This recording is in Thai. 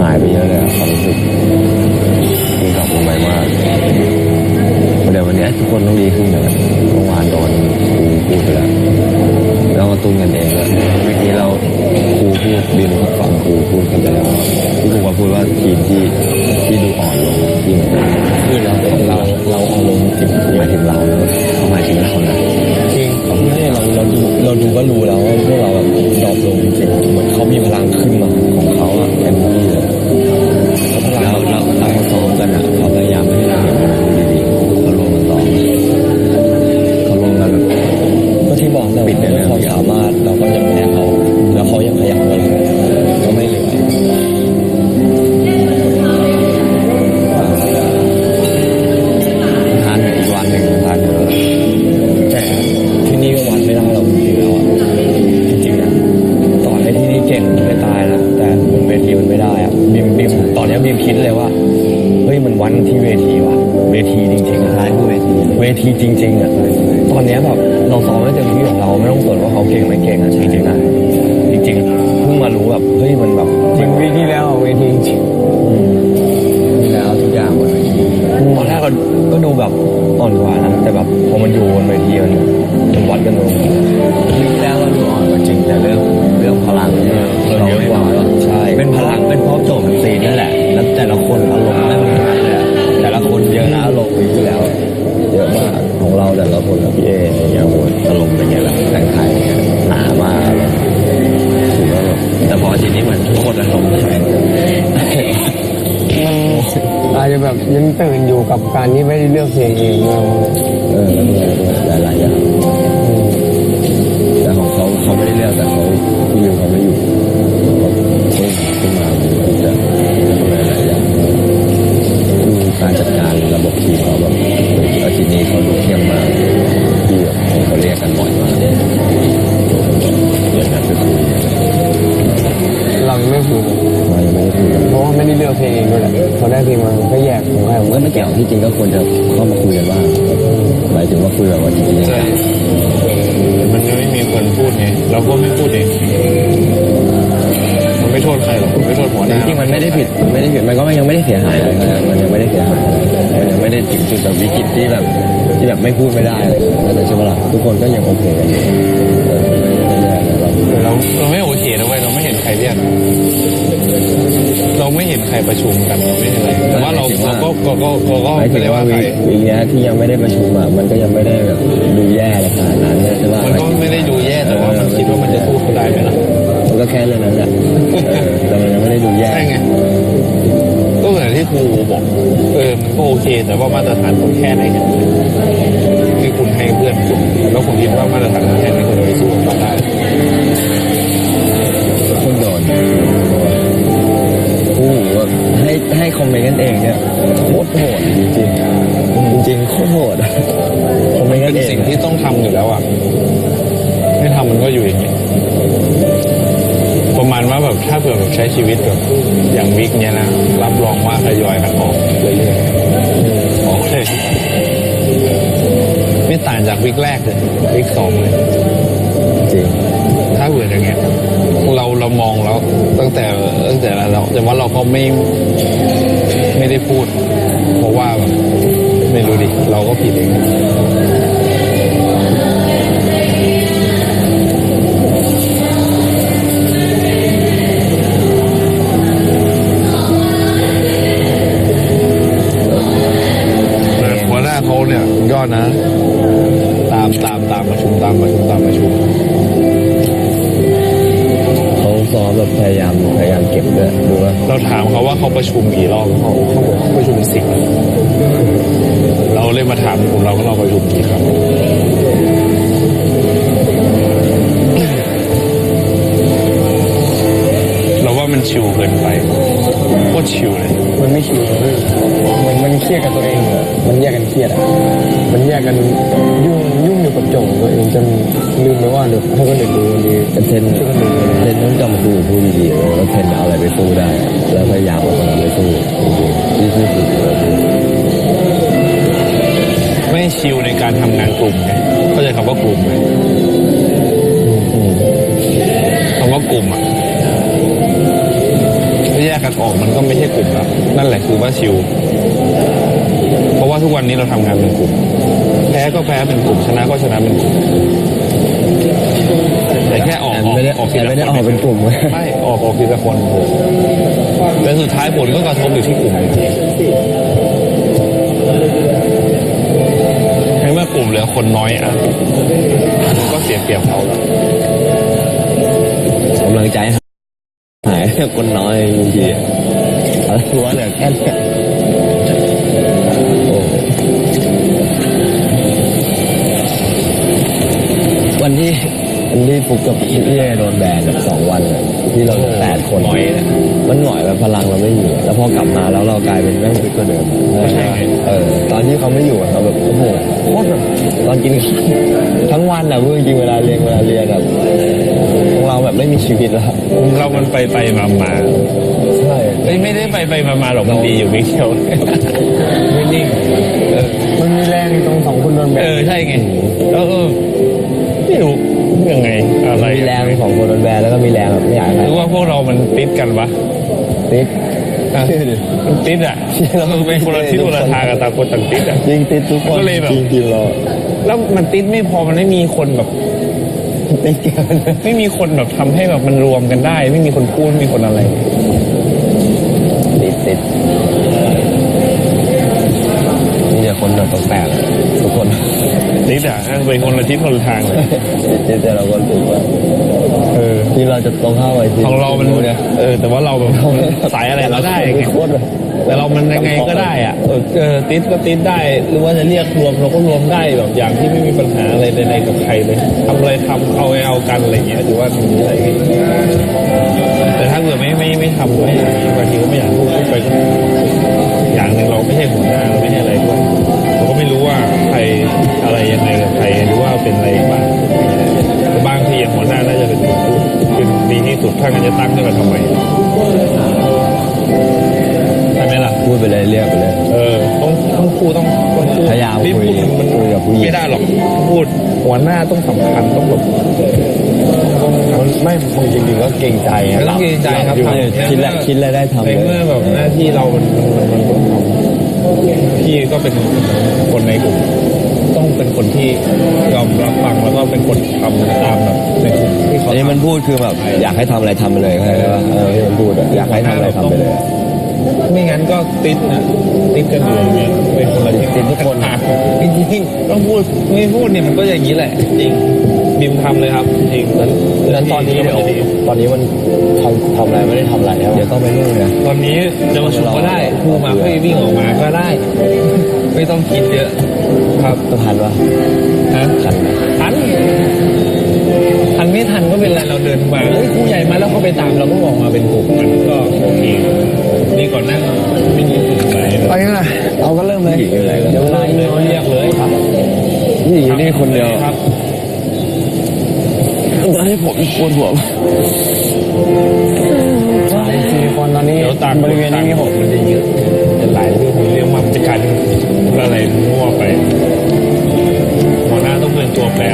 หายไปเยอะเลยความรู้สึกมีกับผมไปมากเดี๋ยววันนี้ทุกคนต้องดีขึ้นเลยเมื่อวานโดนครูพูดไปแล้วแล้วมาตุ้นกันเองด้วเมื่อกี้เราครูพูดบินฟังครูพูด ทีจริงๆอะท้ายคือเวทีเวทีจริงๆอะตอนเนี้ยแบบเราซ้อมได้เต็มที่ของเราไม่ต้องสนว่าเขาเก่งไม่เก่งอะจริงๆนะจริงๆเพิ่งมารู้แบบเฮ้ยมันแบบจริงวีคที่แล้วเวทีจริงที่แล้วทุกอย่างบนเวทีตอนแรกก็ก็ดูแบบอ่อนกว่านะแต่แบบพอมันอยู่บนเวทีมันมันวัดกันตรงที่แล้วเราดูอ่อนกว่าจริงแต่เรื่องเรื่องพลังเนี่ยเราเยอะกว่าใช่เป็นพลังเป็นเพราะโจทย์ซีนนั่นแหละแล้วแต่ละคนอารมณ์ไม่เหมือน คนเยอะนะอารมณ์ปีที่แล้ว เยอะมากของเราแต่ละคนกับพี่เออย่างเงี้ยโหอารมณ์เป็นไงล่ะแต่งไทยเนี่ยหนามากอารมณ์ถือว่าแบบแต่พอทีนี้เหมือนทุกคนอารมณ์แข็งมันอาจจะแบบยังตื่นอยู่กับการที่ไม่ได้เลือกเพลงเองด้วยเออ พอได้เพลงมาก็แยกของใครของก็มันไม่เกี่ยวที่จริงก็ควรจะเข้ามาคุยกันบ้างหมายถึงว่าคุยแบบว่าจริงๆใช่มันไม่มีคนพูดไงเราก็ไม่พูดเองมันไม่โทษใครหรอกมันไม่โทษหัวหจน้าริงๆมันไม่ได้ผิดมันไม่ได้ผิดมันก็ยังไม่ได้เสียหายอะไรนะมันยังไม่ได้เสียหายอะไรมันยังไม่ได้ถึงจุดแบบวิกฤตที่แบบที่แบบไม่พูดไม่ได้อะไรนั่นแหละใช่ไหมล่ะทุกคนก็ยังโอเคกันอยู่เออไม่ได้เราเราเราไม่โอเคนะเว้ยเราไม่เห็นใครเรียกเราไม่เห็นใครประชุมกันเราไม่เห็นอะไรแต่ว่าเราเราก็ก็ก็ก็ก็หมายถึไม่งได้ว่าว่าใครวีวีเนี้ยที่ยังไม่ได้ประชุมอะมันก็ยังไม่ได้แบบดูแย่เลยขนาดนั้นใช่ป่ะมันก็ไม่ได้ดูแย่แต่ว่ามันคิดว่ามันจะสู้เขาได้ไหมล่ะมันก็แค่เรื่องนั้นแหละเออแต่มันยังไม่ได้ดูแย่ใช่ไงก็เหมือนที่ครูบอกเออมันก็โอเค แต่ว่ามาตรฐานคุณแค่ไหนกันที่คุณให้เพื่อนคุณแล้วคุณคิดว่ามาตรฐานคุณแค่ไหนคุณจะไปสู้กับเขาได้ ให้ให้คอมเมนต์กันเองเนี่ยโคตรโหดจริงๆจริงๆโคตรโหดอะคอมเมนต์กันเป็นเองสิ่งที่ต้องทำอยู่แล้วอะ ไม่ทำมันก็อยู่อย่างนี้ ประมาณว่าแบบถ้าเผื่อแบบใช้ชีวิตแบบอย่างวิกเนี้ยนะ รับรองว่าทยอยกันออกเรื่อยๆออกเลยไม่ต่างจากวิกแรกเลยวิกสองเลยจริงถ้า เผื่ออย่างเงี้ยเราเรามองแล้วตั้งแต่ตั้งแต่เราแต่ว่าเราก็ไม่ไม่ได้พูด เพราะว่าแบบไม่รู้ดิเราก็ผิดเอง พยายามพยายามเก็บด้วยดูว่าเราถามเขาว่าเขาประชุมกี่รอบเขาเขาบอกเขาประชุมสิบเราเลยมาถามกลุ่มเราว่าเราประชุมกี่ครั้งเราว่ามันชิวเกินไปโคตรชิวเลยมันไม่ชิวเลยมันมันเครียดกับตัวเองอะมันแยกกันเครียดอะมันแยกกันยุ่ง ยุ่งอยู่กับโจทย์ตัวเองจนลืมไปว่าเดี๋ยวให้คนอื่นดูดีแต่เทนเทนต้องจำดูพูดดีๆเลยว่าเทนเอาอะไรไปสู้ได้ แล้วพยายามเอาตรงนั้นไปสู้ที่ที่สุดเลยไม่ชิวในการทำงานกลุ่มไงเข้าใจคำว่ากลุ่มไหมอืมคำว่ากลุ่มอะแยกกันออกมันก็ไม่ใช่กลุ่มแล้วนั่นแหละคือว่าชิวเพราะ ว่าทุกวันนี้เราทำงานเป็นกลุ่ม แพ้ก็แพ้เป็นกลุ่มชนะก็ชนะเป็นกลุ่มแต่แค่ออกแต่ออกไม่ได้ออกแต่ไม่ได้ออกเป็นกลุ่มใช่ออกออกทีละคนแต่สุดท้ายผลก็กระทบอยู่ที่กลุ่มให้เมื่อกลุ่มเหลือคนน้อยอะก็เสียเปรียบเขาแล้วกำลังใจหายคนน้อยบางทีอะเอาตัวเหลือแค่เนี้ยโอ้ วันที่ฟุกกับพี่เอโดนแบนแบบสองวันอะที่เราแปดคนหน่อยนะ มันหน่อยแบบพลังเราไม่อยู่แล้วพอกลับมาแล้วเรากลายเป็นแม่งฟิตกว่าเดิมใช่ไงเออตอนที่เขาไม่อยู่อะเราแบบโอ้โหโคตรแบบตอนกินข้าวทั้งวันอะพูดจริงๆเวลาเรียนเวลาเรียนแบบของเราแบบไม่มีชีวิตแล้ว เรามันไปไปมามาใช่เอ้ยไม่ได้ไปไปมามาหรอกมันดีอยู่ไม่เที่ยวไม่นิ่งเออมันมีแรงตรงสองคนโดนแบเอนอใช่ไงแล้วเออไม่รู้ ยังไงอะไรมีแรงของคนโดนแบนแล้วก็มีแรงแบบไม่อยากให้หใครรือว่าพวกเรามันติดกันวะติดอะมันติดอะเราเป็นคนละทิศคนละทางกับต่างคนต่างติดอะจริงติดทุกคนก็เลยแบบจริงๆเราแล้วมันติดไม่พอมันไม่มีคนแบบติดเกินไม่มีคนแบบทำให้แบบมันรวมกันได้ ไม่มีคนพูดไม่มีคนอะไรติดติดมีแต่คนแบบแปลกๆทุก คนติดอะเป็นคนละทิศคนละทางเลยติดแต่เราก็รู้สึกว่าเออที่เราจะต้องเข้าไปที่ของเรามันเนี่ยเออ แต่ว่าเราแบบสายอะไรเราได้ไงโคตรแบบแต่เรามันยังไงก็ได้อะเออเออติดก็ติดได้ หรือว่าจะเรียกรวมเราก็รวมได้แบบอย่างที่ไม่มีปัญหาอะไรใดๆกับใครเลยทำอะไรทำเอาไว้เอากันอะไรเงี้ยถือว่าทำอะไรกันแต่ถ้าเกิดไม่ไม่ไม่ทำไม่อย่างนี้บางทีก็ไม่อยากพูดพูดไปก็อย่างหนึ่งเราไม่ใช่หัวหน้า อะไรยังไงกับใครหรือว่าเป็นอะไรบ้างแต่บางทีหัวหน้าน่าจะเป็นคนพูดเป็นดีที่สุดถ้างั้นจะตั้งขึ้นมาทำไมใช่ไหมล่ะพูดไปเลยเรียกไปเลย เออต้องต้องพูดต้องต้องพูดพยายามรีบคุยพูดมันคุยกับผู้หญิง ไม่ได้หรอกพูดหัวหน้าต้องสำคัญต้องแบบมันไม่บางจริงๆก็เกรงใจอะไม่ต้องเกรงใจครับหลัทำอยู่คิดแล้วคิดแล้วได้ทำในเลยเมื่อแบบหน้าที่เรามันมันมันต้องทำพี่ก็เป็นคนในกลุ่ม ต้องเป็นคนที่ยอมรับฟังแล้วก็เป็นคนทำตามแบบในกลุ่มที่เขาอันนี้มันทำพูดคือแบบอยากให้ทำอะไรทำไปเลยเข้าใจปะเออที่มันพูดอะอยากให้ทำอะไรทำไปเลยไม่งั้นก็ติดนะติดกันอยู่อย่างเงี้ยเป็นคนละติดทุกคนอะจริงๆต้องพูดไม่พูดเนี่ยมันก็อย่างนี้แหละจริง บิมทำเลยครับจริงนั้นนั้นตอนนี้เดี๋ยวตอนนี้มันทำทำอะไรไม่ได้ทำอะไรแล้วเดี๋ยวต้องไปนู่นเนี่ยตอนนี้จะมาชุมก็ได้ครูมาค่อยวิ่งออกมาก็ได้ ไม่ต้องคิดเยอะครับต้องทันวะฮะทันไหมทันทันไม่ทันก็เป็นไรเราเดินมาเฮ้ยครูใหญ่มาแล้วเขาไปตามเราก็ออกมาเป็นกลุ่มมันก็โอเคดีก่อนนั่งไม่มีกลุ่มไหนไปยังไงเอาก็เริ่มเลยผู้หญิงอะไรกันเดี๋ยวนายเรียกเลยครับผู้หญิงอยู่นี่คนเดียวครับ ตอนนี้ผมปวดหัวสามสี่คนตอนนี้เดี๋ยวตางบริเวณนี้มีหกมันจะเยอะจะหลายเรื่ผมเรื่องมันจะกลายเป็นอะไรมั่วไปหัวหน้าต้องเป็นตัวแปร